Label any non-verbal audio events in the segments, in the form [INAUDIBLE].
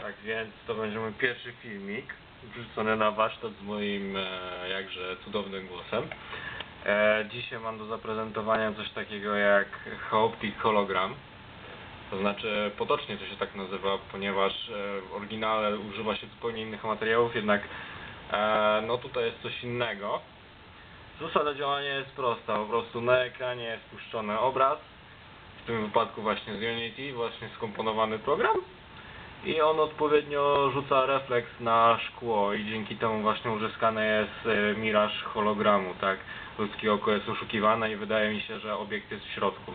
Tak więc to będzie mój pierwszy filmik wrzucony na warsztat z moim e, jakże cudownym głosem. E, dzisiaj mam do zaprezentowania coś takiego jak Haoptic Hologram. To znaczy potocznie to się tak nazywa, ponieważ e, w oryginale używa się zupełnie innych materiałów, jednak e, no tutaj jest coś innego. Zasada działania jest prosta, po prostu na ekranie jest puszczony obraz, w tym wypadku właśnie z Unity, właśnie skomponowany program i on odpowiednio rzuca refleks na szkło i dzięki temu właśnie uzyskany jest e, miraż hologramu, tak? Ludzkie oko jest oszukiwane i wydaje mi się, że obiekt jest w środku.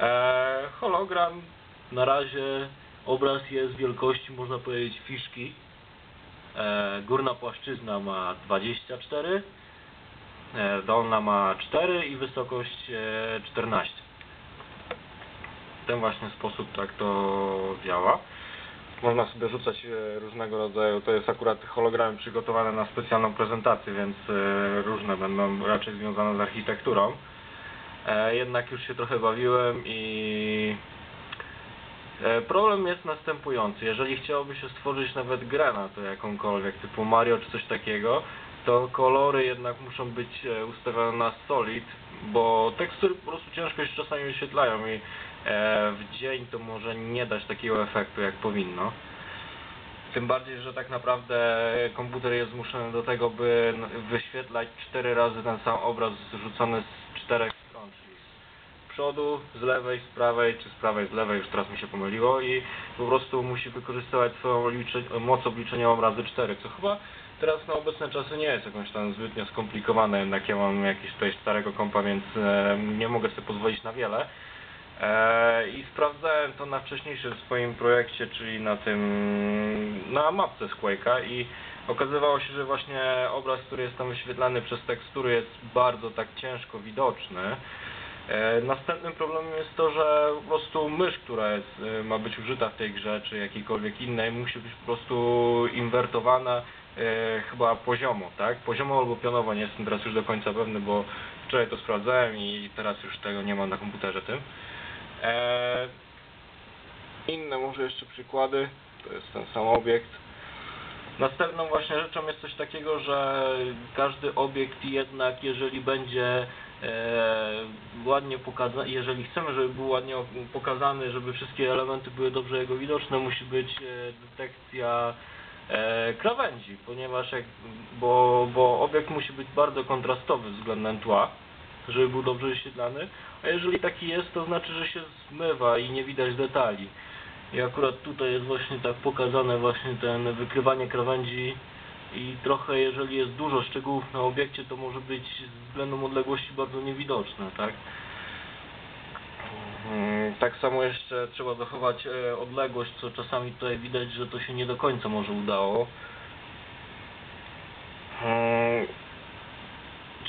E, hologram na razie obraz jest wielkości można powiedzieć fiszki. E, górna płaszczyzna ma 24, e, dolna ma 4 i wysokość e, 14. W ten właśnie sposób tak to działa. Można sobie rzucać e, różnego rodzaju, to jest akurat hologramy przygotowane na specjalną prezentację, więc e, różne będą raczej związane z architekturą. E, Jednak już się trochę bawiłem i problem jest następujący. Jeżeli chciałoby się stworzyć nawet grę na to jakąkolwiek, typu Mario czy coś takiego, to kolory jednak muszą być ustawione na solid, bo tekstury po prostu ciężko się czasami wyświetlają i w dzień to może nie dać takiego efektu jak powinno. Tym bardziej, że tak naprawdę komputer jest zmuszony do tego, by wyświetlać cztery razy ten sam obraz zrzucony z czterech stron, czyli z przodu, z lewej, z prawej, czy z prawej, z lewej, już teraz mi się pomyliło i po prostu musi wykorzystywać swoją moc obliczeniową razy cztery, co chyba teraz na obecne czasy nie jest jakąś tam zbytnio skomplikowane, jednak ja mam jakieś tutaj starego kompa, więc e, nie mogę sobie pozwolić na wiele. E, I sprawdzałem to na wcześniejszym swoim projekcie, czyli na tym, na mapce z Quake'a i okazywało się, że właśnie obraz, który jest tam wyświetlany przez tekstury jest bardzo tak ciężko widoczny. E, Następnym problemem jest to, że po prostu mysz, która jest, e, ma być użyta w tej grze, czy jakiejkolwiek innej, musi być po prostu inwertowana e, chyba poziomo, tak? Poziomo albo pionowo, nie jestem teraz już do końca pewny, bo wczoraj to sprawdzałem i teraz już tego nie mam na komputerze tym. E, inne może jeszcze przykłady, to jest ten sam obiekt. Następną właśnie rzeczą jest coś takiego, że każdy obiekt jednak, jeżeli będzie e, ładnie pokazany, jeżeli chcemy, żeby był ładnie pokazany, żeby wszystkie elementy były dobrze jego widoczne, musi być e, detekcja krawędzi, ponieważ jak, bo, bo obiekt musi być bardzo kontrastowy względem tła, żeby był dobrze wyświetlany, a jeżeli taki jest, to znaczy, że się zmywa i nie widać detali. I akurat tutaj jest właśnie tak pokazane właśnie ten wykrywanie krawędzi i trochę jeżeli jest dużo szczegółów na obiekcie, to może być względem odległości bardzo niewidoczne, tak? Mm, Tak samo jeszcze trzeba zachować e, odległość, co czasami tutaj widać, że to się nie do końca może udało.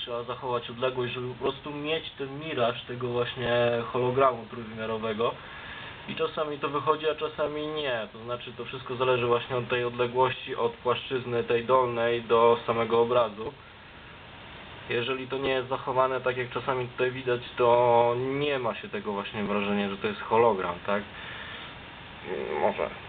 Trzeba zachować odległość, żeby po prostu mieć ten miraż tego właśnie hologramu trójwymiarowego. I czasami to wychodzi, a czasami nie. To znaczy to wszystko zależy właśnie od tej odległości, od płaszczyzny tej dolnej do samego obrazu. Jeżeli to nie jest zachowane tak jak czasami tutaj widać, to nie ma się tego właśnie wrażenia, że to jest hologram, tak? Może.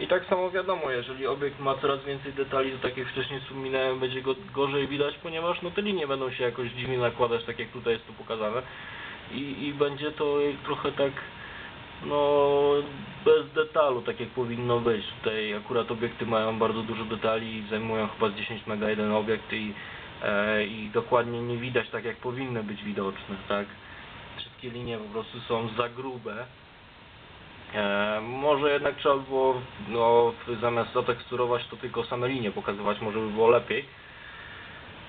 I tak samo wiadomo, jeżeli obiekt ma coraz więcej detali, to tak jak wcześniej wspominałem, będzie go gorzej widać, ponieważ no te linie będą się jakoś dziwnie nakładać, tak jak tutaj jest to pokazane. I, i będzie to trochę tak no bez detalu, tak jak powinno być. Tutaj akurat obiekty mają bardzo dużo detali i zajmują chyba z 10 mega jeden obiekt i, e, i dokładnie nie widać tak jak powinny być widoczne, tak? Wszystkie linie po prostu są za grube. E, może jednak trzeba by było no, zamiast zateksturować to tylko same linie pokazywać, może by było lepiej.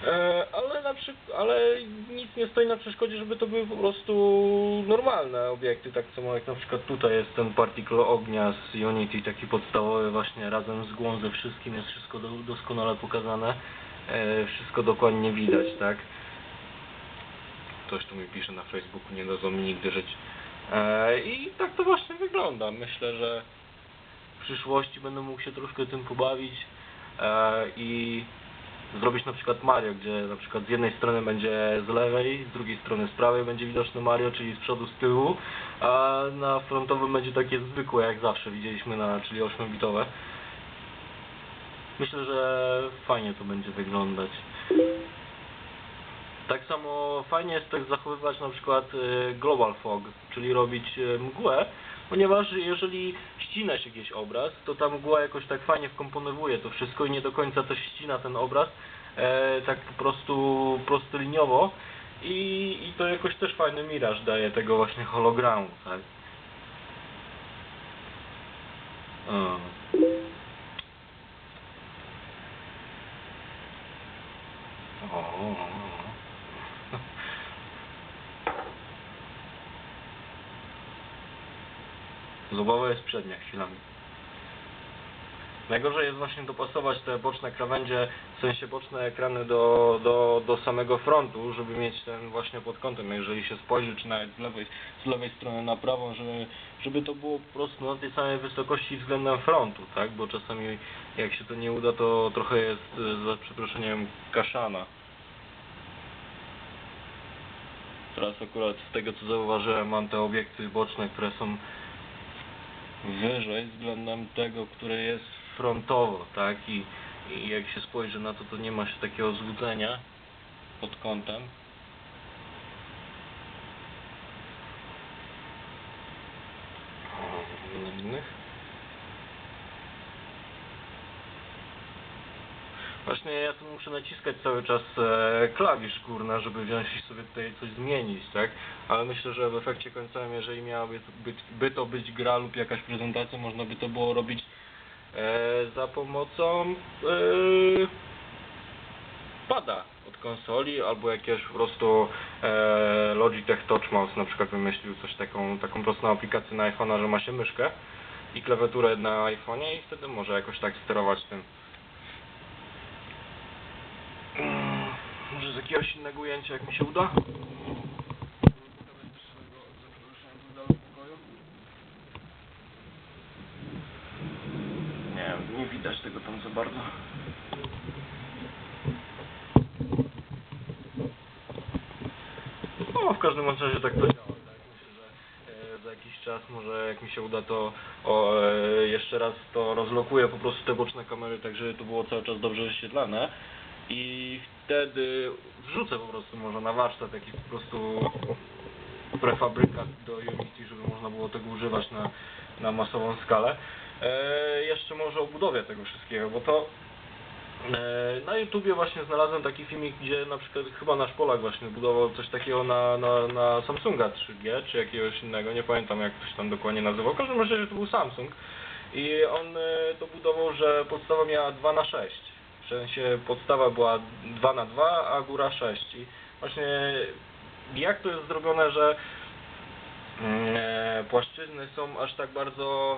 E, ale, na ale nic nie stoi na przeszkodzie, żeby to były po prostu normalne obiekty, tak samo jak na przykład tutaj jest ten particle ognia z Unity, taki podstawowy właśnie razem z głą ze wszystkim, jest wszystko do, doskonale pokazane, e, wszystko dokładnie widać, tak? Ktoś tu mi pisze na Facebooku, nie dadzą mi nigdy żyć. E, I tak to właśnie wygląda. Myślę, że w przyszłości będę mógł się troszkę tym pobawić e, i zrobić na przykład Mario, gdzie na przykład z jednej strony będzie z lewej, z drugiej strony z prawej będzie widoczny Mario, czyli z przodu, z tyłu, a na frontowym będzie takie zwykłe, jak zawsze widzieliśmy na, czyli 8-bitowe. Myślę, że fajnie to będzie wyglądać. Tak samo fajnie jest tak zachowywać na przykład e, global fog, czyli robić e, mgłę, ponieważ jeżeli ścina się gdzieś obraz, to ta mgła jakoś tak fajnie wkomponowuje to wszystko i nie do końca też ścina ten obraz, e, tak po prostu prostoliniowo i, i to jakoś też fajny miraż daje tego właśnie hologramu, tak? Zubowa jest przednia chwilami. Najgorzej jest właśnie dopasować te boczne krawędzie, w sensie boczne ekrany do, do, do samego frontu, żeby mieć ten właśnie pod kątem, jeżeli się spojrzy, czy nawet z lewej, z lewej strony na prawą, żeby, żeby to było po prostu na tej samej wysokości względem frontu, tak? Bo czasami jak się to nie uda, to trochę jest, e, za przeproszeniem, kaszana. Teraz akurat z tego co zauważyłem, mam te obiekty boczne, które są wyżej względem tego, które jest frontowo, tak? I, I jak się spojrzy na to, to nie ma się takiego złudzenia pod kątem. O, innych. Właśnie ja tu muszę naciskać cały czas e, klawisz kurna, żeby wziąć i sobie tutaj coś zmienić, tak? Ale myślę, że w efekcie końcowym, jeżeli miałaby być, by to być gra lub jakaś prezentacja, można by to było robić e, za pomocą e, pada od konsoli albo jakiegoś po prostu e, Logitech Touch Mouse na przykład wymyślił coś taką, taką prostą aplikację na iPhone'a, że ma się myszkę i klawiaturę na iPhone'ie i wtedy może jakoś tak sterować tym. Mm, Może z jakiegoś innego ujęcia, jak mi się uda? Nie wiem, nie widać tego tam za bardzo. No, w każdym razie tak to działa. Tak? Myślę, że e, za jakiś czas może jak mi się uda to o, e, jeszcze raz to rozlokuję po prostu te boczne kamery, tak żeby to było cały czas dobrze wyświetlane i wtedy wrzucę po prostu może na warsztat jakiś po prostu prefabrykat do Unity, żeby można było tego używać na, na masową skalę. E, jeszcze może o budowie tego wszystkiego, bo to e, na YouTubie właśnie znalazłem taki filmik, gdzie na przykład chyba nasz Polak właśnie budował coś takiego na, na, na Samsunga 3G, czy jakiegoś innego, nie pamiętam jak to się tam dokładnie nazywał. W każdym razie to był Samsung i on e, to budował, że podstawa miała 2 na 6 sensie podstawa była 2 na 2 a góra 6 i właśnie jak to jest zrobione, że mm, e, płaszczyzny są aż tak bardzo,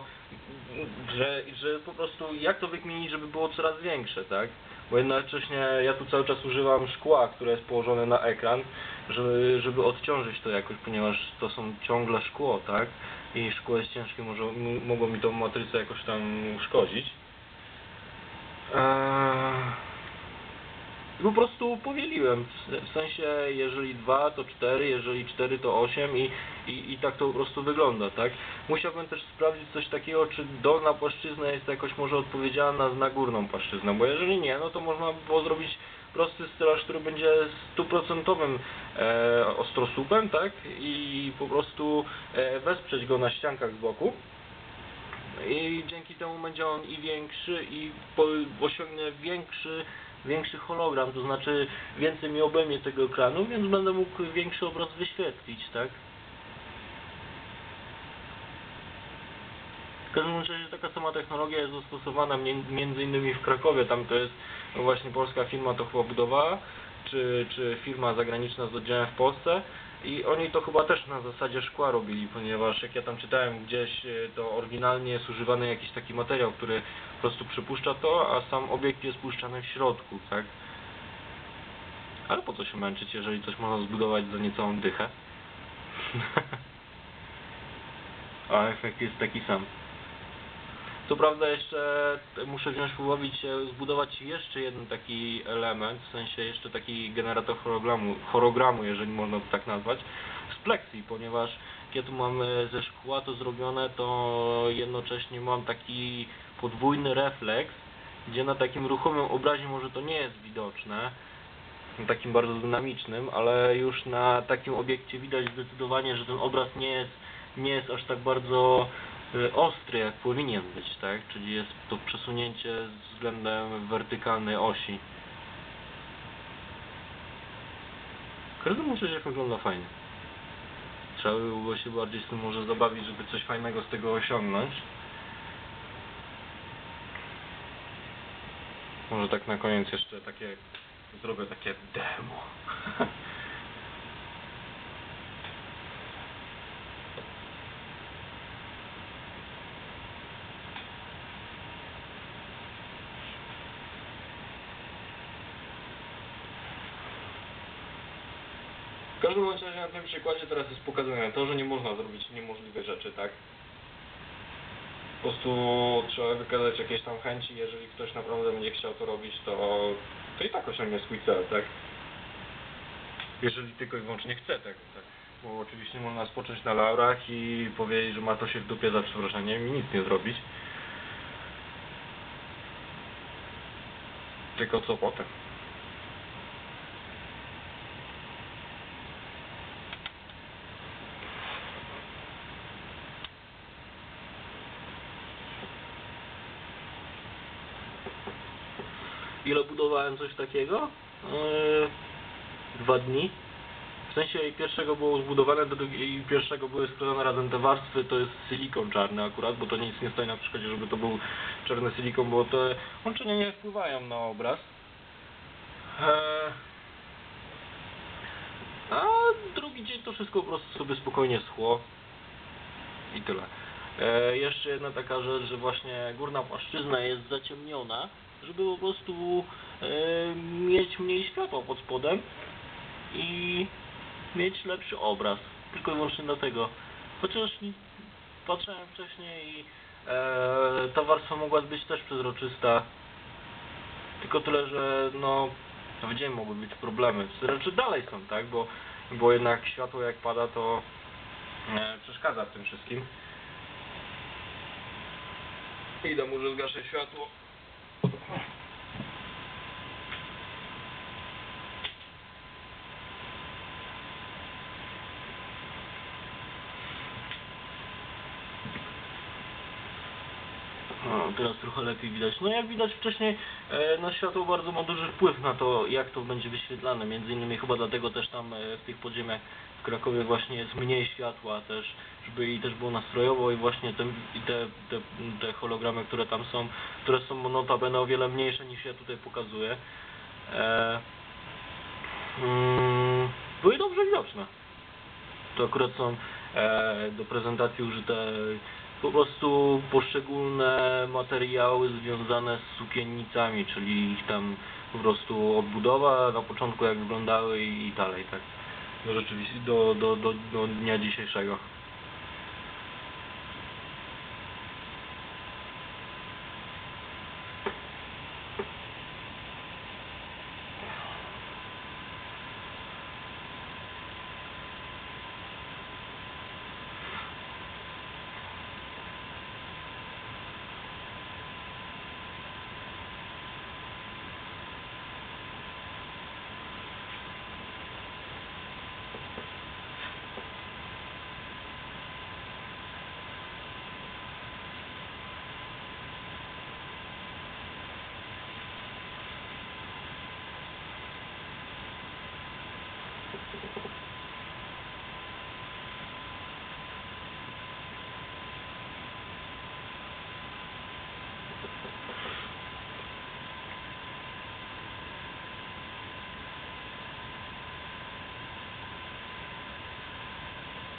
że, że po prostu jak to wykminić, żeby było coraz większe, tak? Bo jednocześnie ja tu cały czas używam szkła, które jest położone na ekran, żeby, żeby odciążyć to jakoś, ponieważ to są ciągle szkło, tak? I szkło jest ciężkie, może mogło mi tą matrycę jakoś tam uszkodzić. Eee, po prostu powieliłem, w- sensie jeżeli 2 to 4, jeżeli 4 to 8 i, i, i tak to po prostu wygląda, tak? Musiałbym też sprawdzić coś takiego, czy dolna płaszczyzna jest jakoś może odpowiedzialna za górną płaszczyznę, bo jeżeli nie, no to można by było zrobić prosty stelaż, który będzie stuprocentowym e, ostrosłupem, tak? I po prostu e, wesprzeć go na ściankach z boku i dzięki temu będzie on i większy i po, osiągnie większy, większy hologram, to znaczy więcej mi obejmie tego ekranu, więc będę mógł większy obraz wyświetlić, tak? W każdym razie taka sama technologia jest zastosowana między innymi w Krakowie, tam to jest właśnie polska firma to chyba budowała, czy, czy firma zagraniczna z oddziałem w Polsce i oni to chyba też na zasadzie szkła robili, ponieważ jak ja tam czytałem gdzieś, e, to oryginalnie jest używany jakiś taki materiał, który po prostu przypuszcza to, a sam obiekt jest puszczany w środku, tak? Ale po co się męczyć, jeżeli coś można zbudować za niecałą dychę? [LAUGHS] a efekt jest taki sam. Co prawda jeszcze muszę wziąć pobawić się, zbudować jeszcze jeden taki element, w sensie jeszcze taki generator hologramu, hologramu jeżeli można to tak nazwać, z plexi, ponieważ ja tu mamy ze szkła to zrobione, to jednocześnie mam taki podwójny refleks, gdzie na takim ruchomym obrazie może to nie jest widoczne, takim bardzo dynamicznym, ale już na takim obiekcie widać zdecydowanie, że ten obraz nie jest, nie jest aż tak bardzo ostry, jak powinien być, tak? Czyli jest to przesunięcie względem wertykalnej osi. W każdym razie wygląda fajnie. Trzeba by było się bardziej z tym może zabawić, żeby coś fajnego z tego osiągnąć. Może tak na koniec jeszcze takie zrobię takie demo. [LAUGHS] W każdym razie na tym przykładzie teraz jest pokazane to, że nie można zrobić niemożliwych rzeczy, tak? Po prostu trzeba wykazać jakieś tam chęci, jeżeli ktoś naprawdę będzie chciał to robić, to, to i tak osiągnie swój cel, tak? Jeżeli tylko i wyłącznie chce tego, tak? Bo oczywiście można spocząć na laurach i powiedzieć, że ma to się w dupie za przeproszeniem i nic nie zrobić. Tylko co potem? Ile budowałem coś takiego? Eee, dwa dni. W sensie pierwszego było zbudowane, do drugiej, pierwszego były sklejone razem te warstwy, to jest silikon czarny akurat, bo to nic nie stoi na przeszkodzie, żeby to był czarny silikon, bo te łączenia nie wpływają na obraz. Eee, a drugi dzień to wszystko po prostu sobie spokojnie schło. I tyle. E, jeszcze jedna taka rzecz, że właśnie górna płaszczyzna jest zaciemniona, żeby po prostu e, mieć mniej światła pod spodem i mieć lepszy obraz. Tylko i wyłącznie dlatego. Chociaż patrzyłem wcześniej i e, ta warstwa mogła być też przezroczysta. Tylko tyle, że no w dzień mogły być problemy. Znaczy dalej są, tak? Bo, bo jednak światło jak pada to e, przeszkadza w tym wszystkim. Idę, może zgaszę światło. No, teraz trochę lepiej widać. No jak widać wcześniej, e, no światło bardzo ma duży wpływ na to, jak to będzie wyświetlane. Między innymi chyba dlatego też tam e, w tych podziemiach w Krakowie właśnie jest mniej światła też, żeby i też było nastrojowo i właśnie te, te, te, te hologramy, które tam są, które są notabene o wiele mniejsze niż ja tutaj pokazuję, e, mm, były dobrze widoczne. To akurat są e, do prezentacji użyte po prostu poszczególne materiały związane z sukiennicami, czyli ich tam po prostu odbudowa na początku jak wyglądały i dalej, tak. Do rzeczywiście do, do, do, do dnia dzisiejszego.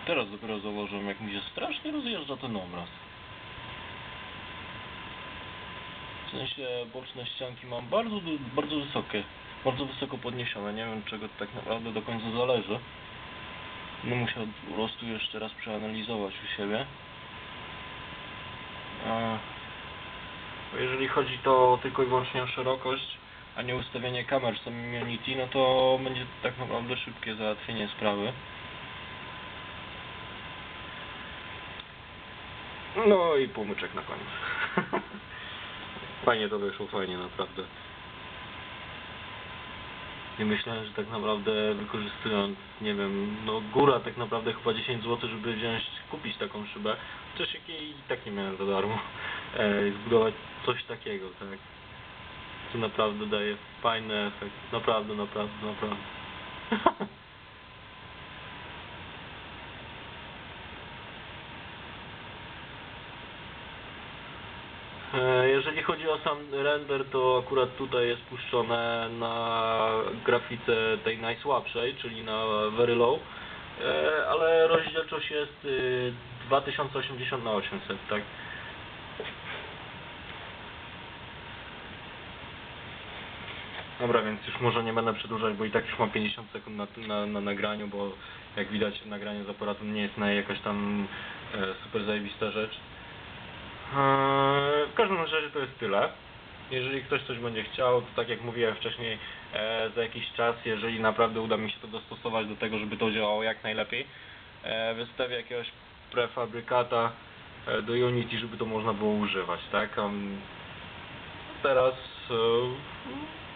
Teraz dopiero zauważyłem, jak mi się strasznie rozjeżdża ten obraz. W sensie boczne ścianki mam bardzo, bardzo wysokie, bardzo wysoko podniesione. Nie wiem, czego tak naprawdę do końca zależy. No musiał po prostu jeszcze raz przeanalizować u siebie. Jeżeli chodzi to tylko i wyłącznie o szerokość, a nie ustawienie kamer w samym Unity, no to będzie tak naprawdę szybkie załatwienie sprawy. No i płomyczek na koniec. [LAUGHS] fajnie to wyszło, fajnie naprawdę. Nie myślałem, że tak naprawdę wykorzystując, nie wiem, no góra tak naprawdę chyba 10 zł, żeby wziąć, kupić taką szybę, chociaż jakiej i tak nie miałem za darmo, [LAUGHS] e, zbudować coś takiego, tak. Co naprawdę daje fajny efekt, naprawdę, naprawdę, naprawdę. [LAUGHS] Jeżeli chodzi o sam render, to akurat tutaj jest puszczone na grafice tej najsłabszej, czyli na very low, E, ale rozdzielczość jest y, 2080 na 800, tak? Dobra, więc już może nie będę przedłużać, bo i tak już mam 50 sekund na, na, na nagraniu, bo jak widać nagranie z aparatu nie jest na jakaś tam e, super zajebista rzecz. Eee, W każdym razie to jest tyle. Jeżeli ktoś coś będzie chciał, to tak jak mówiłem wcześniej, e, za jakiś czas, jeżeli naprawdę uda mi się to dostosować do tego, żeby to działało jak najlepiej, e, wystawię jakiegoś prefabrykata e, do Unity, żeby to można było używać, tak? Teraz e,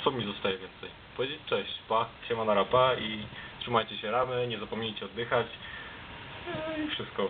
co mi zostaje więcej? Powiedzieć cześć, pa, siema na rapa i trzymajcie się ramy, nie zapomnijcie oddychać e, i wszystko.